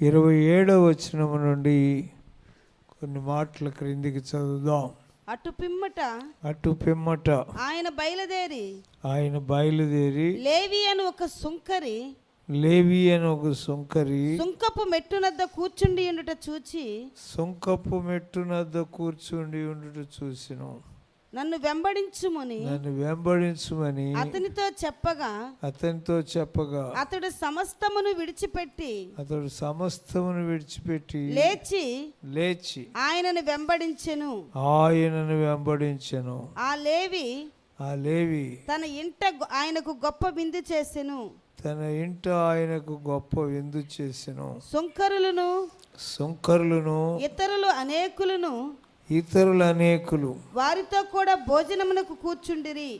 ఇరవై ఏడవ వచనము నుండి కొన్ని మాటల క్రిందికి చదువుదాం. అటు పిమ్మట అటు పిమ్మట ఆయన బయలుదేరి ఆయన బయలుదేరి లేవి అని ఒక సుంకరి లేవి అని ఒక సుంకరి సుంకపు మెట్టునద్ద కూర్చుండి ఉండుట చూచి సుంకపు మెట్టునద్ద కూర్చుండి ఉండుట చూసిను. నన్ను వెంబడించుమని నన్ను వెంబడించుమని అతనితో చెప్పగా అతనితో చెప్పగా అతడు సమస్తమును విడిచిపెట్టి అతడు సమస్తమును విడిచిపెట్టి లేచి లేచి ఆయనను వెంబడించెను. ఆయనను వెంబడించెను. ఆ లేవి ఆ లేవి తన ఇంట ఆయనకు గొప్ప విందు చేసెను. తన ఇంట ఆయనకు గొప్ప విందు చేసెను. సుంకరులను సుంకరులను ఇతరులు అనేకులను ఇతరులు అనేకులు. వారితో కూడా భోజనమునకు కూర్చుండిరి.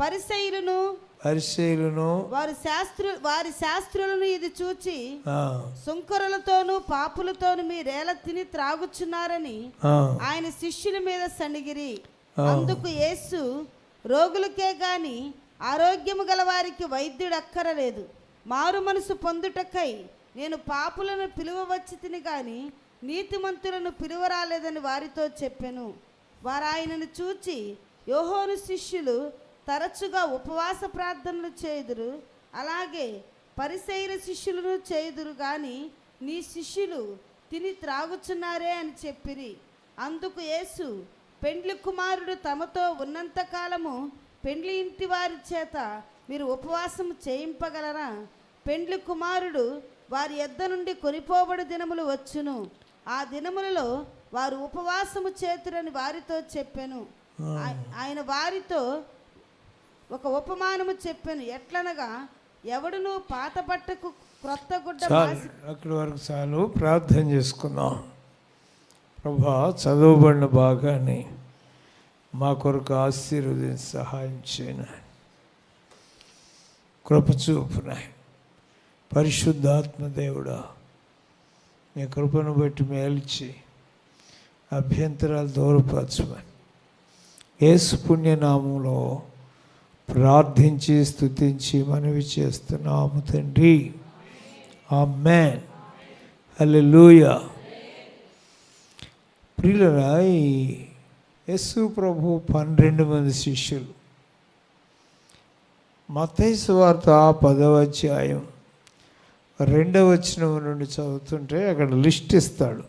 పరిసయులను పరిశీలను వారి శాస్త్రు వారి శాస్త్రులను ఇది చూచి సుంకరులతోనూ పాపులతోనూ మీరేల తిని త్రాగుచున్నారని ఆయన శిష్యుల మీద సణిగిరి. అందుకు యేసు రోగులకే గాని ఆరోగ్యము గల వారికి వైద్యుడు అక్కరలేదు. మారు మనసు పొందుటకై నేను పాపులను పిలువవచ్చి తిని గాని నీతిమంతులను పిలువరాలేదని వారితో చెప్పెను. వారు ఆయనను చూచి యోహోను శిష్యులు తరచుగా ఉపవాస ప్రార్థనలు చేయుదురు. అలాగే పరిసైర శిష్యులను చేయుదురు కానీ నీ శిష్యులు తిని త్రాగుచున్నారే అని చెప్పిరి. అందుకు యేసు పెండ్లి కుమారుడు తమతో ఉన్నంత కాలము పెండ్లి ఇంటి వారి చేత మీరు ఉపవాసము చేయింపగలరా? పెండ్లి కుమారుడు వారి ఎద్ద నుండి కొనిపోబడి దినములు వచ్చును. ఆ దినములలో వారు ఉపవాసము చేతురని వారితో చెప్పెను. ఆయ- ఆయన వారితో ఒక ఉపమానము చెప్పాను. ఎట్లనగా ఎవడును పాత బట్టకు క్రొత్త గుడ్డ అక్కడి వరకు చాలు. ప్రార్థన చేసుకుందాం. ప్రభా చదవబడిన భాగాన్ని మా కొరకు ఆశీర్వదించి సహాయం చేయను కృప చూపున పరిశుద్ధాత్మ దేవుడా నీ కృపను బట్టి మేల్చి అభ్యంతరాలు దూరపరచమని. యేసు పుణ్యనామంలో ప్రార్థించి స్తుతించి మనవి చేస్తున్నాము తండ్రి. ఆ మ్యాన్ అల్లె లూయ ప్రియులరా ఈ యస్సు ప్రభు పన్నెండు మంది శిష్యులు. మతైసు వార్త పదవ అధ్యాయం. రెండవ వచనం నుండి చదువుతుంటే అక్కడ లిస్ట్ ఇస్తాడు.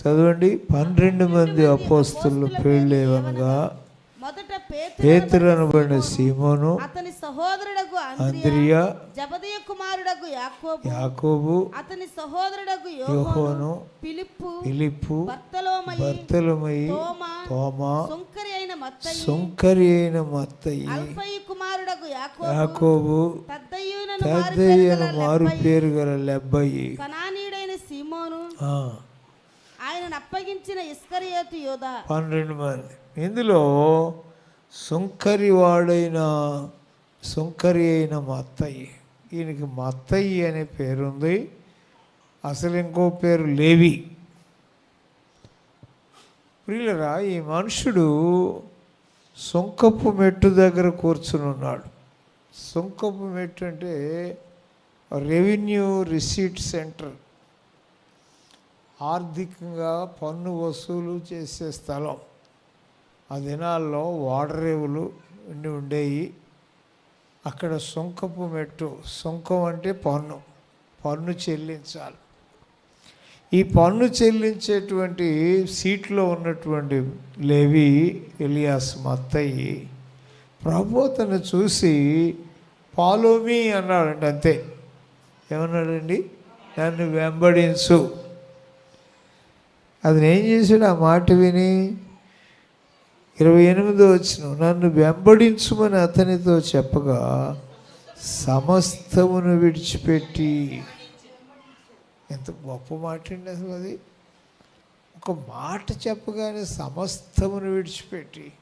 చదవండి. పన్నెండు మంది అపోస్తులు పేర్లేవనగా మొదట పేతురు అనబడిన సీమోను అతని సహోదరుడగు అంద్రియా జబదయ కుమారుడగు యాకోబు యాకోబు అతని సహోదరుడగు యోహోను పిలిప్పు ఫిలిప్పు బర్తలోమయి బర్తలమయి తోమా తోమా సుంకరి అయిన మత్తయి సుంకరి అయిన మత్తయి అల్ఫయి కుమారుడగు యాకోబు యాకోబు పెద్దయ్యను మారు పేరు గల లెబ్బయి. కనానీయుడైన సీమోను ఆ, ఆయనను అప్పగించిన ఇస్కరియోతు యోధ. పన్నెండు మంది. ఇందులో సుంకరి వాడైన సుంకరి అయిన మత్తయ్య ఈయనకి మత్తయ్య అనే పేరుంది అసలు ఇంకో పేరు లేవి. ప్రియులరా ఈ మనుషుడు సుంకపు మెట్టు దగ్గర కూర్చుని ఉన్నాడు. సుంకపు మెట్టు అంటే రెవెన్యూ రిసీట్ సెంటర్. ఆర్థికంగా పన్ను వసూలు చేసే స్థలం. ఆ దినాల్లో ఓడరేవులు ఉండి ఉండేవి అక్కడ సుంకపు మెట్టు సుంకం అంటే పన్ను పన్ను చెల్లించాలి. ఈ పన్ను చెల్లించేటువంటి సీట్లో ఉన్నటువంటి లేవి ఎలియాస్ మత్తయ్యి ప్రభుతను చూసి పాలోమి అన్నాడండి అంతే. ఏమన్నాడండి? నన్ను వెంబడించు. అది ఏం చేశాడు? ఆ మాట విని ఇరవై ఎనిమిదో వచ్చిన నన్ను వెంబడించుమని అతనితో చెప్పగా సమస్తమును విడిచిపెట్టి. ఎంత గొప్ప మాట అండి అసలు అది. ఒక మాట చెప్పగానే సమస్తమును విడిచిపెట్టి.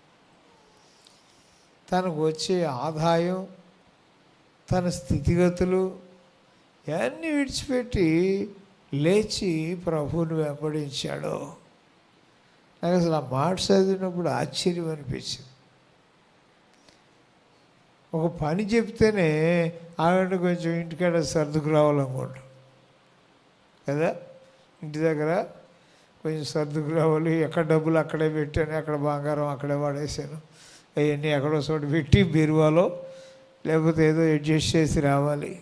తనకు వచ్చే ఆదాయం తన స్థితిగతులు ఇవన్నీ విడిచిపెట్టి లేచి ప్రభువుని వెంబడించాడు. నాకు అసలు ఆ మాట చదివినప్పుడు ఆశ్చర్యం అనిపించింది. ఒక పని చెప్తేనే ఆవిడ కొంచెం ఇంటికాడ సర్దుకు రావాలనుకోండి కదా? ఇంటి దగ్గర కొంచెం సర్దుకు రావాలి. ఎక్కడ డబ్బులు అక్కడే పెట్టాను ఎక్కడ బంగారం అక్కడే వాడేసాను అవన్నీ ఎక్కడో చోట పెట్టి బీరువాలో లేకపోతే ఏదో అడ్జస్ట్ చేసి రావాలి.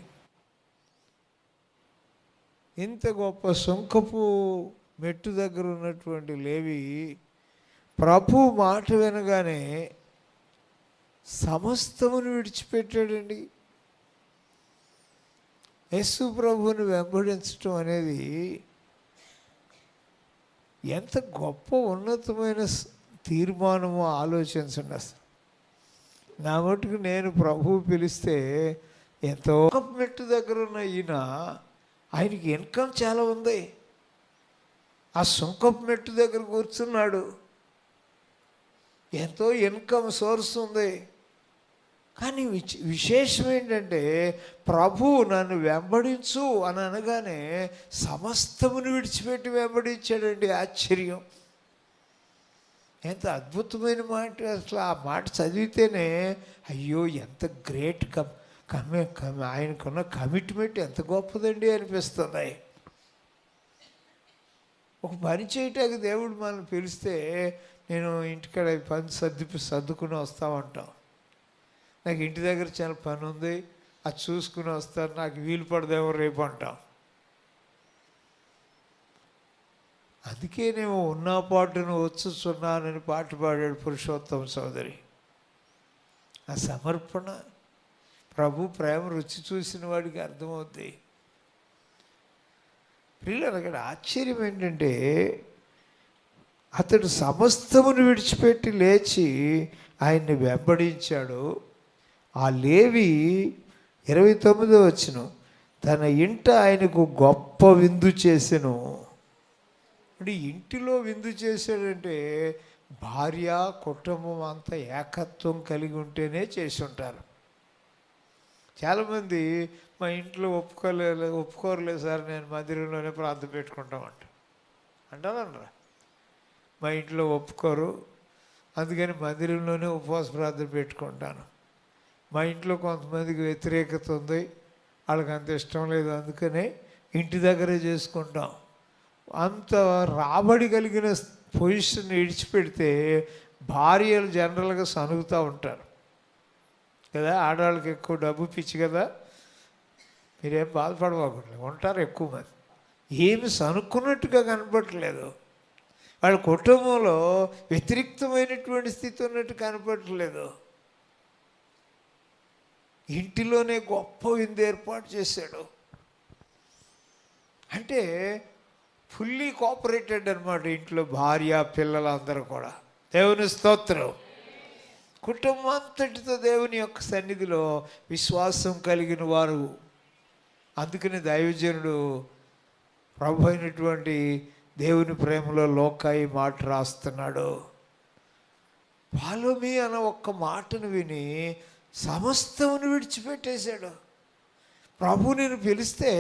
ఇంత గొప్ప సుంకపు మెట్టు దగ్గర ఉన్నటువంటి లేవి ప్రభు మాట వినగానే సమస్తమును విడిచిపెట్టాడండి. యేసు ప్రభువుని వెంబడించటం అనేది ఎంత గొప్ప ఉన్నతమైన తీర్మానమో ఆలోచించండి అసలు. నా మటుకు నేను ప్రభువు పిలిస్తే ఎంతో మెట్టు దగ్గర ఉన్న ఈయన ఆయనకి ఇన్కమ్ చాలా ఉంది. ఆ సుంకపు మెట్టు దగ్గర కూర్చున్నాడు. ఎంతో ఇన్కమ్ సోర్స్ ఉంది. కానీ విచ్- విశేషం ఏంటంటే ప్రభు నన్ను వెంబడించు అని అనగానే సమస్తమును విడిచిపెట్టి వెంబడించాడండి. ఆశ్చర్యం. ఎంత అద్భుతమైన మాట. అసలు ఆ మాట చదివితేనే అయ్యో ఎంత గ్రేట్ కప్ కమి కమి ఆయనకున్న కమిట్మెంట్ ఎంత గొప్పదండి అనిపిస్తుంది. ఒక పని చేయటానికి దేవుడు మనల్ని పిలిస్తే నేను ఇంటికాడ పని సర్ది సర్దుకుని వస్తామంటాం. నాకు ఇంటి దగ్గర చాలా పని ఉంది అది చూసుకుని వస్తాను నాకు వీలు పడదేమో రేపు అంటాం. అందుకే నేను ఉన్నా పాటను వచ్చుచున్నానని పాట పాడాడు పురుషోత్తమ సోదరి. ఆ సమర్పణ ప్రభు ప్రేమ రుచి చూసిన వాడికి అర్థమవుతాయి పిల్లలు అక్కడ ఆశ్చర్యం ఏంటంటే అతడు సమస్తమును విడిచిపెట్టి లేచి ఆయన్ని వెంబడించాడు. ఆ లేవి ఇరవై తొమ్మిదో వచ్చిన తన ఇంట ఆయనకు గొప్ప విందు చేసెను. అంటే ఇంటిలో విందు చేశాడంటే భార్య కుటుంబం అంతా ఏకత్వం కలిగి ఉంటేనే చేసి ఉంటారు. చాలామంది మా ఇంట్లో ఒప్పుకోలేదు ఒప్పుకోరలేదు సార్ నేను మందిరంలోనే ప్రార్థన పెట్టుకుంటామంట. అంటారనరా మా ఇంట్లో ఒప్పుకోరు అందుకని మందిరంలోనే ఉపవాస ప్రార్థన పెట్టుకుంటాను. మా ఇంట్లో కొంతమందికి వ్యతిరేకత ఉంది వాళ్ళకి అంత ఇష్టం లేదు అందుకనే ఇంటి దగ్గరే చేసుకుంటాం. అంత రాబడి కలిగిన పొజిషన్ విడిచిపెడితే భార్యలు జనరల్గా సనుగుతూ ఉంటారు. కదా? ఆడవాళ్ళకి ఎక్కువ డబ్బు పిచ్చి కదా? మీరేం బాధపడబోకండి. ఉంటారు ఎక్కువ మంది. ఏమి సనుక్కున్నట్టుగా కనపడట్లేదు. వాళ్ళ కుటుంబంలో వ్యతిరిక్తమైనటువంటి స్థితి ఉన్నట్టు కనపడట్లేదు. ఇంటిలోనే గొప్ప విందు ఏర్పాటు చేశాడు. అంటే ఫుల్లీ కోఆపరేటెడ్ అనమాట ఇంట్లో భార్య పిల్లలు అందరూ కూడా. దేవుని స్తోత్రం. కుటుంబం అంతటితో దేవుని యొక్క సన్నిధిలో విశ్వాసం కలిగిన వారు. అందుకని దైవజనుడు ప్రభు అయినటువంటి దేవుని ప్రేమలో లోకాయి మాట రాస్తున్నాడు. ఫాలో మీ అన్న ఒక్క మాటను విని సమస్తమును విడిచిపెట్టేశాడు. ప్రభు నేను పిలిస్తే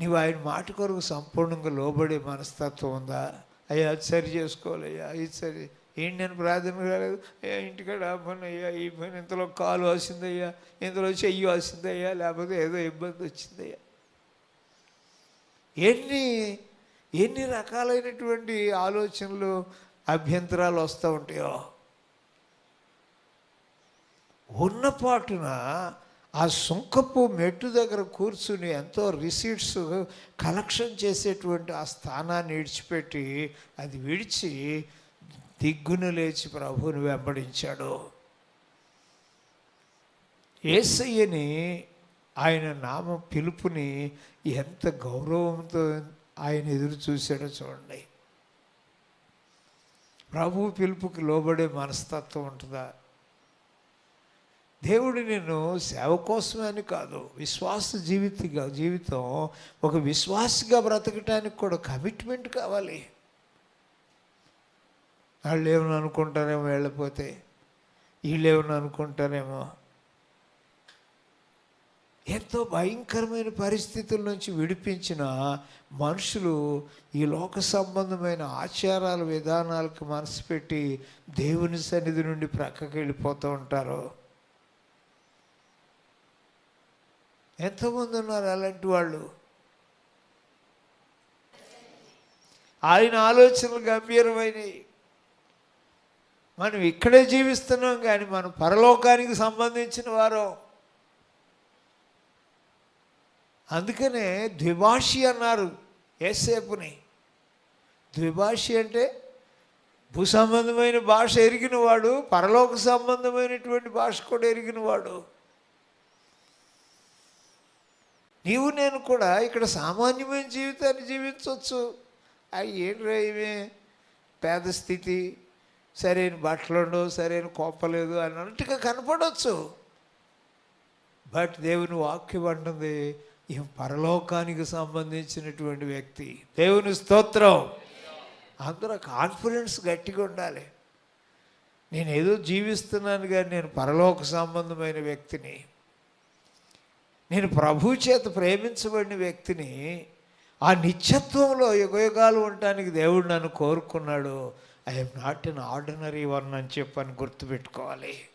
నీవు ఆయన మాట కొరకు సంపూర్ణంగా లోబడే మనస్తత్వం ఉందా? అయ్యా అది సరి చేసుకోవాలయ్యా ఇది సరి ఏంటి నేను ప్రార్థన కాలేదు ఏ ఇంటికాడ ఆ పని అయ్యా ఈ పని ఇంతలో కాలు వాసిందయ్యా ఇంతలో చెయ్యి వాసిందయ్యా లేకపోతే ఏదో ఇబ్బంది వచ్చిందయ్యా. ఎన్ని ఎన్ని రకాలైనటువంటి ఆలోచనలు అభ్యంతరాలు వస్తూ ఉంటాయో. ఉన్న పాటున ఆ సుంకపు మెట్టు దగ్గర కూర్చుని ఎంతో రిసీట్స్ కలెక్షన్ చేసేటువంటి ఆ స్థానాన్ని విడిచిపెట్టి అది విడిచి దిగ్గున లేచి ప్రభువుని వెంబడించాడు. ఏసయ్యని ఆయన నామ పిలుపుని ఎంత గౌరవంతో ఆయన ఎదురు చూశాడో చూడండి. ప్రభు పిలుపుకి లోబడే మనస్తత్వం ఉంటుందా? దేవుడు నేను సేవ కోసమే అని కాదు విశ్వాస జీవితగా జీవితం ఒక విశ్వాసగా బ్రతకటానికి కూడా కమిట్మెంట్ కావాలి. వాళ్ళు ఏమైనా అనుకుంటారేమో వెళ్ళిపోతే వీళ్ళు ఏమైనా అనుకుంటారేమో. ఎంతో భయంకరమైన పరిస్థితుల నుంచి విడిపించిన మనుషులు ఈ లోక సంబంధమైన ఆచారాల విధానాలకు మనసు పెట్టి దేవుని సన్నిధి నుండి ప్రక్కకి వెళ్ళిపోతూ ఉంటారు. ఎంతమంది ఉన్నారు అలాంటి వాళ్ళు? ఆయన ఆలోచనలు గంభీరమైనవి. మనం ఇక్కడే జీవిస్తున్నాం కానీ మనం పరలోకానికి సంబంధించిన వారు. అందుకనే ద్విభాషి అన్నారు ఏసేపుని ద్విభాషి అంటే భూ సంబంధమైన భాష ఎరిగిన వాడు పరలోక సంబంధమైనటువంటి భాష కూడా ఎరిగిన వాడు నీవు నేను కూడా ఇక్కడ సామాన్యమైన జీవితాన్ని జీవించవచ్చు. అవి ఏంటి ఇవే? పేద స్థితి సరైన బట్టలు ఉండవు సరైన కోపలేదు అన్నట్టుగా కనపడవచ్చు బట్ దేవుని వాక్యం అంటుంది ఈ పరలోకానికి సంబంధించినటువంటి వ్యక్తి. దేవుని స్తోత్రం. అందరూ కాన్ఫిడెన్స్ గట్టిగా ఉండాలి. నేను ఏదో జీవిస్తున్నాను కానీ నేను పరలోక సంబంధమైన వ్యక్తిని. నేను ప్రభు చేత ప్రేమించబడిన వ్యక్తిని ఆ నిత్యత్వంలో యుగయుగాలు ఉండటానికి దేవుడు నన్ను కోరుకున్నాడు. I'm not an ordinary one అని చెప్పని గుర్తుపెట్టుకోవాలి.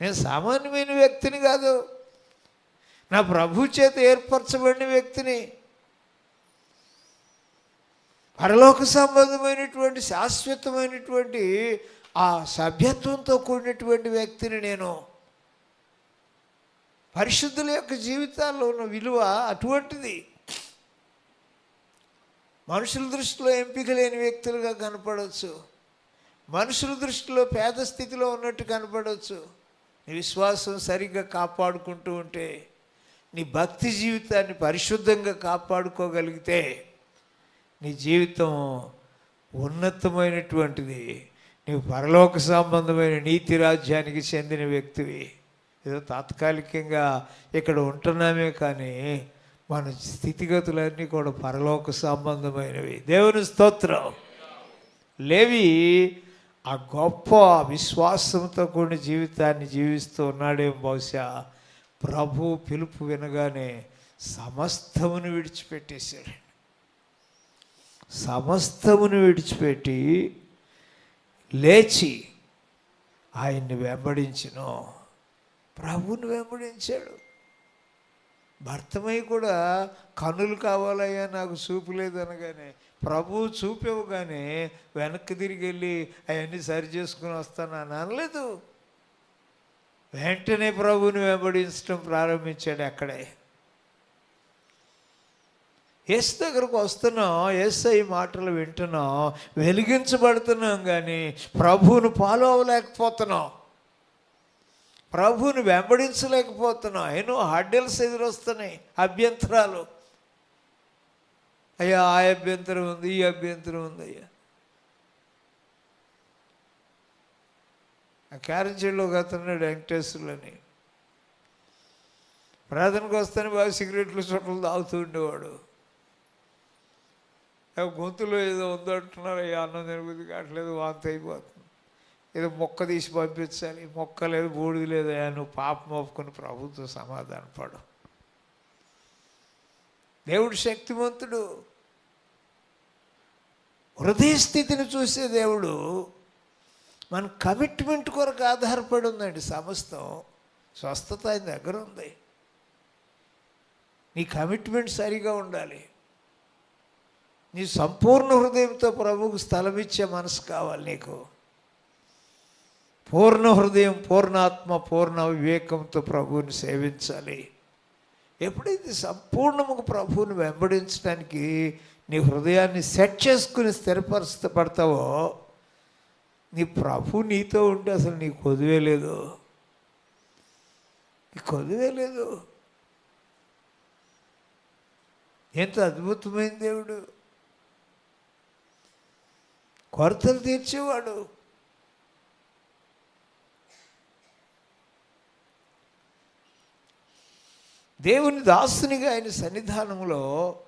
నేను సామాన్యమైన వ్యక్తిని కాదు. నా ప్రభు చేత ఏర్పరచబడిన వ్యక్తిని. పరలోక సంబంధమైనటువంటి శాశ్వతమైనటువంటి ఆ సభ్యత్వంతో కూడినటువంటి వ్యక్తిని నేను. పరిశుద్ధుల యొక్క జీవితాల్లో ఉన్న విలువ అటువంటిది. మనుషుల దృష్టిలో ఎంపిక లేని వ్యక్తులుగా కనపడవచ్చు మనుషుల దృష్టిలో పేద స్థితిలో ఉన్నట్టు కనపడవచ్చు నీ విశ్వాసం సరిగ్గా కాపాడుకుంటూ ఉంటే నీ భక్తి జీవితాన్ని పరిశుద్ధంగా కాపాడుకోగలిగితే నీ జీవితం ఉన్నతమైనటువంటిది. నీవు పరలోక సంబంధమైన నీతి రాజ్యానికి చెందిన వ్యక్తివి. ఏదో తాత్కాలికంగా ఇక్కడ ఉంటున్నామే కానీ మన స్థితిగతులన్నీ కూడా పరలోక సంబంధమైనవి. దేవుని స్తోత్రం. లేవి ఆ గొప్ప విశ్వాసంతో కూడిన జీవితాన్ని జీవిస్తూ ఉన్నాడేమో బహుశా. ప్రభు పిలుపు వినగానే సమస్తమును విడిచిపెట్టేశాడు. సమస్తమును విడిచిపెట్టి లేచి ఆయన్ని వెంబడించను. ప్రభుని వెంబడించాడు. భర్తమై కూడా కనులు కావాలయ్యా నాకు చూపు లేదనగానే ప్రభువు చూపివ్వగానే వెనక్కి తిరిగి వెళ్ళి అవన్నీ సరి చేసుకుని వస్తాను అనలేదు. వెంటనే ప్రభువుని వెంబడించడం ప్రారంభించాడు అక్కడే. ఎస్ దగ్గరకు వస్తున్నాం యేసు ఈ మాటలు వింటున్నాం వెలిగించబడుతున్నాం కానీ ప్రభువును ఫాలో అవ్వలేకపోతున్నాం. ప్రభుని వెంబడించలేకపోతున్నాం. ఎన్నో హడ్డల్స్ ఎదురొస్తున్నాయి అభ్యంతరాలు. అయ్యా ఆ అభ్యంతరం ఉంది ఈ అభ్యంతరం ఉంది అయ్యా. ఆ క్యారెంజీలో ఒక అతన్నాడు వెంకటేశ్వరులని ప్రార్థనకు వస్తేనే బాగా సిగరెట్లు చుట్టలు తాగుతూ ఉండేవాడు. గొంతులో ఏదో ఉందంటున్నారు అయ్యా అన్నం తినబుద్ధి కావట్లేదు వాంతి అయిపోతుంది. ఏదో మొక్క తీసి పంపించాలి. మొక్క లేదు బూడిది లేదు అని నువ్వు పాపం ఒప్పుకుని ప్రభుత్వం సమాధానం పడు. దేవుడు శక్తివంతుడు. హృదయ స్థితిని చూసే దేవుడు మన కమిట్మెంట్ కొరకు ఆధారపడి ఉందండి సమస్తం స్వస్థత ఆయన దగ్గర ఉంది. నీ కమిట్మెంట్ సరిగా ఉండాలి. నీ సంపూర్ణ హృదయంతో ప్రభువుకు స్థలం ఇచ్చే మనసు కావాలి నీకు. పూర్ణ హృదయం పూర్ణాత్మ పూర్ణ వివేకంతో ప్రభువుని సేవించాలి. ఎప్పుడైతే సంపూర్ణముగా ప్రభువుని వెంబడించడానికి నీ హృదయాన్ని సెట్ చేసుకుని స్థిరపరచబడతావో నీ ప్రభు నీతో ఉంటే అసలు నీ కొదువే లేదు. నీ కొదువే లేదు. ఎంత అద్భుతమైన దేవుడు. కొరతలు తీర్చేవాడు. దేవుని దాసునిగా ఆయన సన్నిధానంలో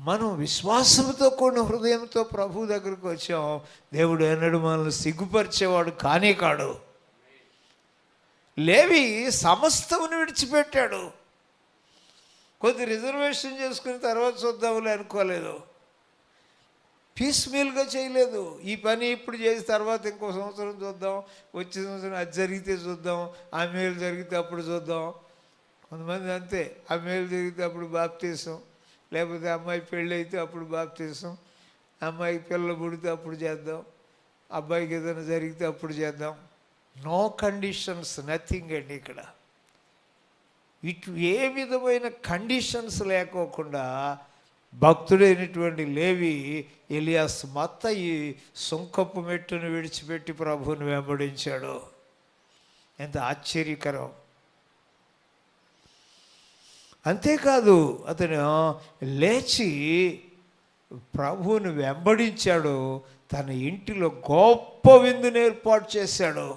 మనం విశ్వాసంతో కూడిన హృదయంతో ప్రభు దగ్గరకు వచ్చాం. దేవుడు ఎన్నడు మనల్ని సిగ్గుపరిచేవాడు కానే కాడు. లేవి సమస్తమును విడిచిపెట్టాడు. కొద్ది రిజర్వేషన్ చేసుకుని తర్వాత చూద్దాములే అనుకోలేదు. పీస్ మీల్గా చేయలేదు. ఈ పని ఇప్పుడు చేసి తర్వాత ఇంకో సంవత్సరం చూద్దాం. వచ్చే సంవత్సరం అది జరిగితే చూద్దాం. ఆ మేలు జరిగితే అప్పుడు చూద్దాం. కొంతమంది అంతే ఆ మేలు జరిగితే అప్పుడు బాప్తీసం లేకపోతే అమ్మాయి పెళ్ళి అయితే అప్పుడు బాప్తీసం అమ్మాయికి పిల్లలు పుడితే అప్పుడు చేద్దాం అబ్బాయికి ఏదైనా జరిగితే అప్పుడు చేద్దాం. నో కండిషన్స్ నథింగ్ అండి ఇక్కడ. ఇటు ఏ విధమైన కండిషన్స్ లేకోకుండా భక్తుడైనటువంటి లేవి ఎలియాస్ మత్త ఈ సుంకపు మెట్టును విడిచిపెట్టి ప్రభువుని వెంబడించాడు. ఎంత ఆశ్చర్యకరం. అంతేకాదు అతను లేచి ప్రభువుని వెంబడించాడు తన ఇంటిలో గొప్ప విందుని ఏర్పాటు చేశాడు.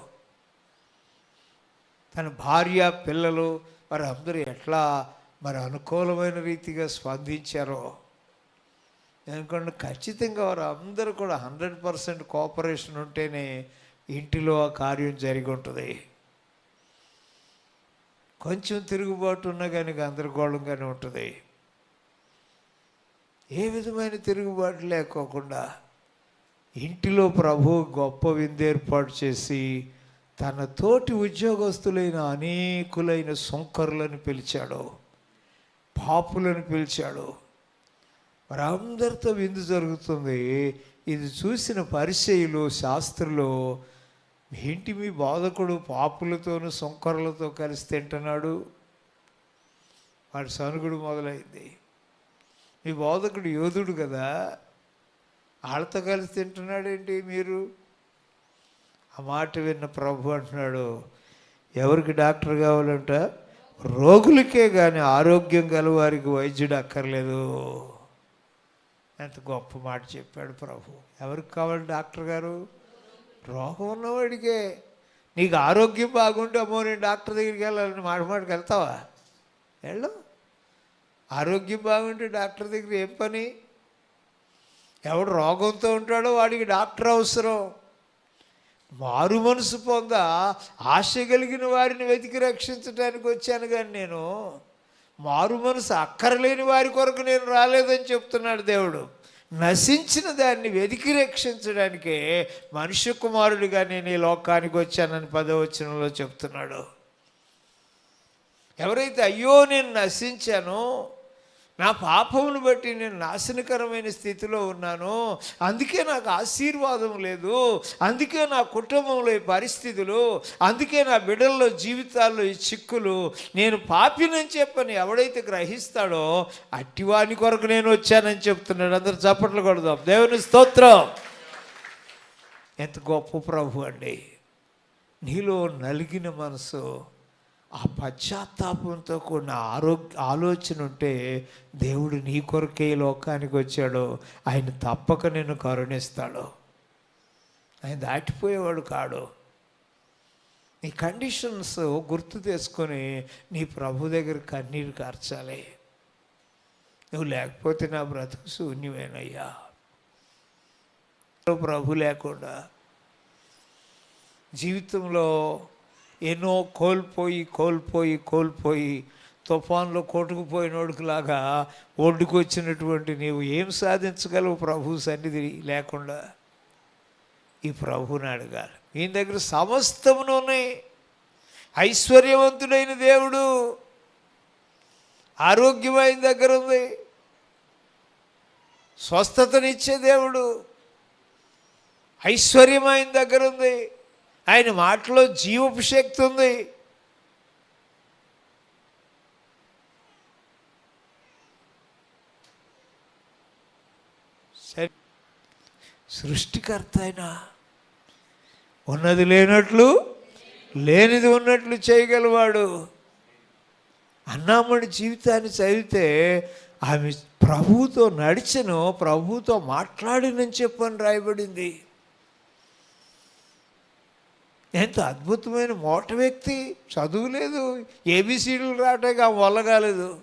తన భార్య పిల్లలు వారు అందరూ ఎట్లా మరి అనుకూలమైన రీతిగా స్పందించారో. ఎందుకంటే ఖచ్చితంగా వారు అందరూ కూడా హండ్రెడ్ పర్సెంట్ కోఆపరేషన్ ఉంటేనే ఇంటిలో ఆ కార్యం జరిగి ఉంటుంది. కొంచెం తిరుగుబాటు ఉన్నా కానీ గందరగోళంగానే ఉంటుంది. ఏ విధమైన తిరుగుబాటు లేకోకుండా ఇంటిలో ప్రభు గొప్ప విందు ఏర్పాటు చేసి తన తోటి ఉద్యోగస్తులైన అనేకులైన సుంకరులను పిలిచాడు. పాపులను పిలిచాడు. వారందరితో విందు జరుగుతుంది. ఇది చూసిన పరిచయులు శాస్త్రులు ఏంటి మీ బోధకుడు పాపులతోనూ సొంకరులతో కలిసి తింటున్నాడు? వాడి సనుగుడు మొదలైంది. మీ బోధకుడు యోధుడు కదా? వాళ్ళతో కలిసి తింటున్నాడేంటి మీరు? ఆ మాట విన్న ప్రభు అంటున్నాడు ఎవరికి డాక్టర్ కావాలంట? రోగులకే కానీ ఆరోగ్యం గల వారికి వైద్యుడు అక్కర్లేదు. ఎంత గొప్ప మాట చెప్పాడు ప్రభు. ఎవరికి కావాలి డాక్టర్ గారు? రోగం ఉన్నవాడికే. నీకు ఆరోగ్యం బాగుంటే అమ్మో నేను డాక్టర్ దగ్గరికి వెళ్ళాలని మాట మాటకి వెళ్తావా? వెళ్ళు. ఆరోగ్యం బాగుంటే డాక్టర్ దగ్గర ఏం పని? ఎవడు రోగంతో ఉంటాడో వాడికి డాక్టర్ అవసరం. మారు మనసు పొంద ఆశ కలిగిన వారిని వెతికి రక్షించడానికి వచ్చాను కానీ నేను. మారు మనసు అక్కరలేని వారి కొరకు నేను రాలేదని చెప్తున్నాడు దేవుడు. నశించిన దాన్ని వెతికి రక్షించడానికే మనుష్య కుమారుడిగా నేను ఈ లోకానికి వచ్చానని పదవచనంలో చెప్తున్నాడు. ఎవరైతే అయ్యో నేను నశించానో నా పాపమును బట్టి నేను నాశనకరమైన స్థితిలో ఉన్నాను. అందుకే నాకు ఆశీర్వాదం లేదు. అందుకే నా కుటుంబంలో ఈ పరిస్థితులు అందుకే నా బిడ్డల్లో జీవితాల్లో ఈ చిక్కులు. నేను పాపినని చెప్పని ఎవడైతే గ్రహిస్తాడో అట్టివాని కొరకు నేను వచ్చానని చెప్తున్నాడు. అందరు చప్పట్లు కొడదాం. దేవుని స్తోత్రం. ఎంత గొప్ప ప్రభు అండి. నీలో నలిగిన మనసు. ఆ పశ్చాత్తాపంతో కూడిన ఆరోగ్య ఆలోచన ఉంటే దేవుడు నీ కొరకే లోకానికి వచ్చాడు. ఆయన తప్పక నిన్ను కరుణిస్తాడు. ఆయన దాటిపోయేవాడు కాడు. నీ కండిషన్స్ గుర్తు తెచ్చుకొని నీ ప్రభు దగ్గర కన్నీరు కార్చాలి. నువ్వు లేకపోతే నా బ్రతుకు శూన్యమేనయ్యా. ప్రభు లేకుండా జీవితంలో ఎన్నో కోల్పోయి కోల్పోయి కోల్పోయి తుఫాన్లో కొట్టుకుపోయినోడికిలాగా ఒడ్డుకొచ్చినటువంటి నీవు ఏం సాధించగలవు ప్రభు సన్నిధి లేకుండా? ఈ ప్రభువుని అడగాలి. మీ దగ్గర సమస్తమును ఉన్నాయి ఐశ్వర్యవంతుడైన దేవుడు ఆరోగ్యమైన దగ్గర ఉంది. స్వస్థతనిచ్చే దేవుడు ఐశ్వర్యమైన దగ్గర ఉంది. ఆయన మాటలో జీవపు శక్తి ఉంది. సరే సృష్టికర్త అయినా ఉన్నది లేనట్లు లేనిది ఉన్నట్లు చేయగలవాడు. అన్నామడి జీవితాన్ని చదివితే ఆమె ప్రభువుతో నడిచను ప్రభువుతో మాట్లాడినని చెప్పని రాయబడింది. ఎంత అద్భుతమైన మోట వ్యక్తి. చదువు లేదు. ఏబిసిడీలు రావటానికి వల్ల కాలేదు.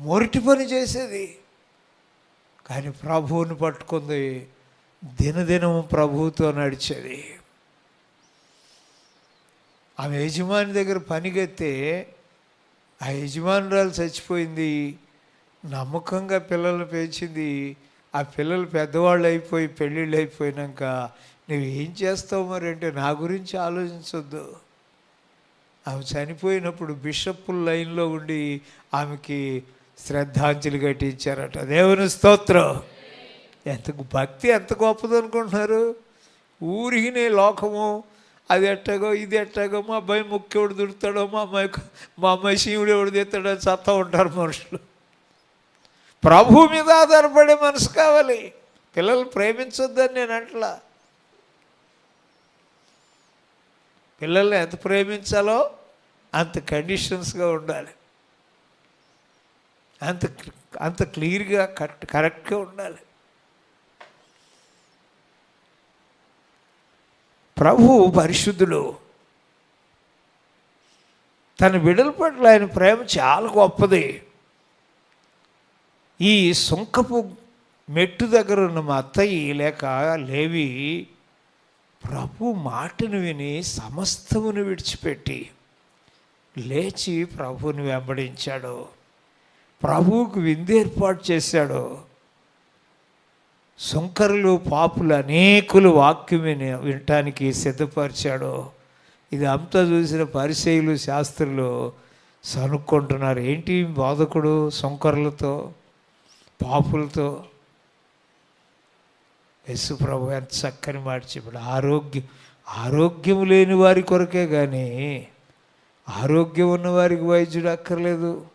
మొరటి పని చేసేది. కానీ ప్రభువుని పట్టుకుంది. దినదినము ప్రభువుతో నడిచేది. ఆమె యజమాని దగ్గర పనిగెత్తే ఆ యజమానురాలు చచ్చిపోయింది. నమ్మకంగా పిల్లల్ని పెంచింది. ఆ పిల్లలు పెద్దవాళ్ళు అయిపోయి పెళ్ళిళ్ళు అయిపోయినాక నువ్వు ఏం చేస్తావు మరి అంటే నా గురించి ఆలోచించొద్దు. ఆమె చనిపోయినప్పుడు బిషప్పుల లైన్లో ఉండి ఆమెకి శ్రద్ధాంజలి కట్టించారట దేవుని స్తోత్రం. ఎంత భక్తి ఎంత గొప్పది అనుకుంటున్నారు? ఊరికినే లోకము అది ఎట్టగో ఇది ఎట్టగో మా అబ్బాయి ముక్కెవడు దుడతాడో మా అమ్మాయి మా అమ్మాయి శివుడు ఎవడు తెస్తాడో చత్తా ఉంటారు మనుషులు. ప్రభు మీద ఆధారపడే మనసు కావాలి. పిల్లలు ప్రేమించొద్దని నేను అంటలా. పిల్లల్ని ఎంత ప్రేమించాలో అంత కండిషన్స్గా ఉండాలి. అంత అంత క్లియర్గా కరెక్ట్ కరెక్ట్గా ఉండాలి. ప్రభు పరిశుద్ధుడు. తన బిడ్డల పట్ల ఆయన ప్రేమ చాలా గొప్పది. ఈ సుంకపు మెట్టు దగ్గర ఉన్న మా అత్తయ్య లేక లేవి ప్రభు మాటను విని సమస్తమును విడిచిపెట్టి లేచి ప్రభువుని వెంబడించాడు. ప్రభువుకు విందేర్పాటు చేశాడు. సుంకరులు పాపులు అనేకులు వాక్యం వినటానికి సిద్ధపరిచాడు. ఇది అంతా చూసిన పరిచయులు శాస్త్రులు సనుక్కుంటున్నారు. ఏంటి బోధకుడు సుంకరులతో పాపులతో? యశు ప్రభు ఎంత చక్కని మాట చెప్పాడు. ఆరోగ్యం ఆరోగ్యం లేని వారి కొరకే కానీ ఆరోగ్యం ఉన్న వారికి వైద్యుడు అక్కర్లేదు.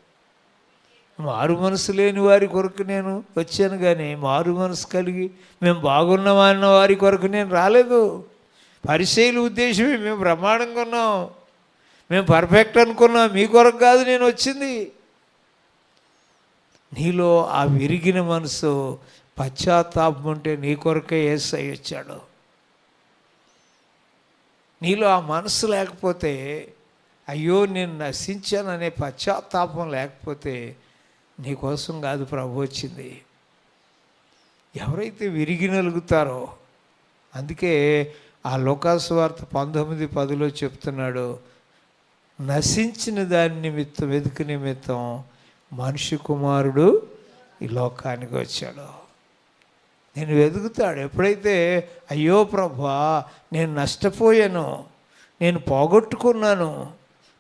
మారు మనసు లేని వారి కొరకు నేను వచ్చాను కానీ మారు మనసు కలిగి మేము బాగున్నామా అన్న వారి కొరకు నేను రాలేదు. పరిశైల ఉద్దేశమే మేము బ్రహ్మాండంగా ఉన్నాం. మేము పర్ఫెక్ట్ అనుకున్నాం. మీ కొరకు కాదు నేను వచ్చింది. నీలో ఆ విరిగిన మనసు పశ్చాత్తాపం ఉంటే నీ కొరకే ఏసై వచ్చాడు. నీలో ఆ మనసు లేకపోతే అయ్యో నేను నశించాననే పశ్చాత్తాపం లేకపోతే నీకోసం కాదు ప్రభు వచ్చింది. ఎవరైతే విరిగి నలుగుతారో అందుకే ఆ లోకాసు వార్త పంతొమ్మిది పదిలో చెప్తున్నాడు నశించిన దాని నిమిత్తం వెతుకు నిమిత్తం మనిషి కుమారుడు ఈ లోకానికి వచ్చాడు. నేను వెతుకుతాడు ఎప్పుడైతే అయ్యో ప్రభా నేను నష్టపోయాను నేను పోగొట్టుకున్నాను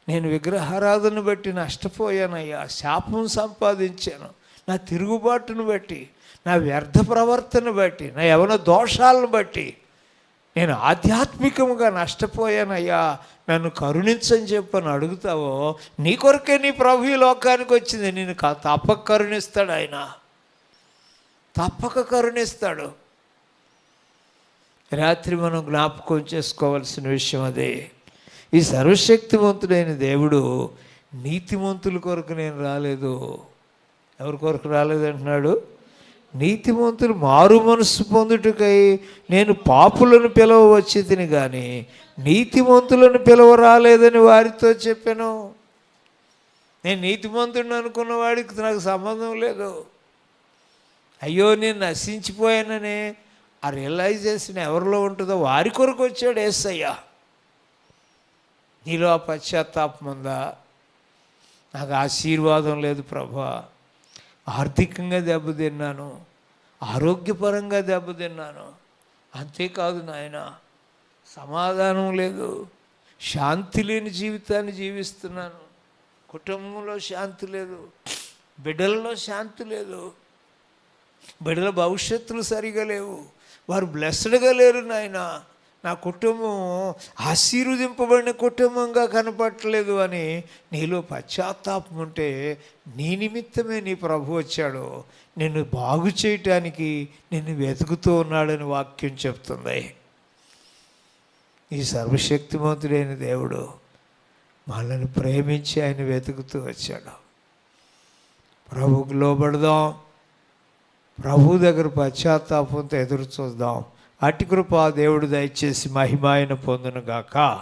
నేను విగ్రహారాధన బట్టి నష్టపోయానయ్యా శాపం సంపాదించాను నా తిరుగుబాటును బట్టి నా వ్యర్థ ప్రవర్తన బట్టి నా యవన దోషాలను బట్టి నేను ఆధ్యాత్మికంగా నష్టపోయానయ్యా నన్ను కరుణించని చెప్పని అడుగుతావో నీ కొరకే నీ ప్రభు ఈ లోకానికి వచ్చింది. నేను తప్పక కరుణిస్తాడు ఆయన. తప్పక కరుణిస్తాడు. రాత్రి మనం జ్ఞాపకం చేసుకోవాల్సిన విషయం అదే. ఈ సర్వశక్తివంతుడైన దేవుడు నీతిమంతుల కొరకు నేను రాలేదు. ఎవరి కొరకు రాలేదు అంటున్నాడు? నీతిమంతులు మారు మనసు పొందుటకై నేను పాపులను పిలవ వచ్చి తిని కానీ నీతిమంతులను పిలవ రాలేదని వారితో చెప్పాను. నేను నీతిమంతుడిని అనుకున్న వాడికి నాకు సంబంధం లేదు. అయ్యో నేను నశించిపోయాననే ఆ రియలైజేషన్ ఎవరిలో ఉంటుందో వారి కొరకు వచ్చాడు ఏసయ్యా. నీలో ఆ పశ్చాత్తాపం ఉందా? నాకు ఆశీర్వాదం లేదు ప్రభా. ఆర్థికంగా దెబ్బతిన్నాను. ఆరోగ్యపరంగా దెబ్బతిన్నాను. అంతేకాదు నాయన సమాధానం లేదు. శాంతి లేని జీవితాన్ని జీవిస్తున్నాను. కుటుంబంలో శాంతి లేదు. బిడ్డల్లో శాంతి లేదు. బిడ్డల భవిష్యత్తులు సరిగా లేవు. వారు బ్లెస్డ్గా లేరు నాయన. నా కుటుంబం ఆశీర్వదింపబడిన కుటుంబంగా కనపడట్లేదు అని నీలో పశ్చాత్తాపం ఉంటే నీ నిమిత్తమే నీ ప్రభు వచ్చాడు. నిన్ను బాగు చేయటానికి నిన్ను వెతుకుతూ ఉన్నాడని వాక్యం చెప్తుంది. ఈ సర్వశక్తిమంతుడైన దేవుడు మనల్ని ప్రేమించి ఆయన వెతుకుతూ వచ్చాడు. ప్రభుకు లోబడదాం. ప్రభు దగ్గర పశ్చాత్తాపంతో ఎదురు చూద్దాం. అట్టి కృప దేవుడు దయచేసి మహిమాయన పొందునుగాక.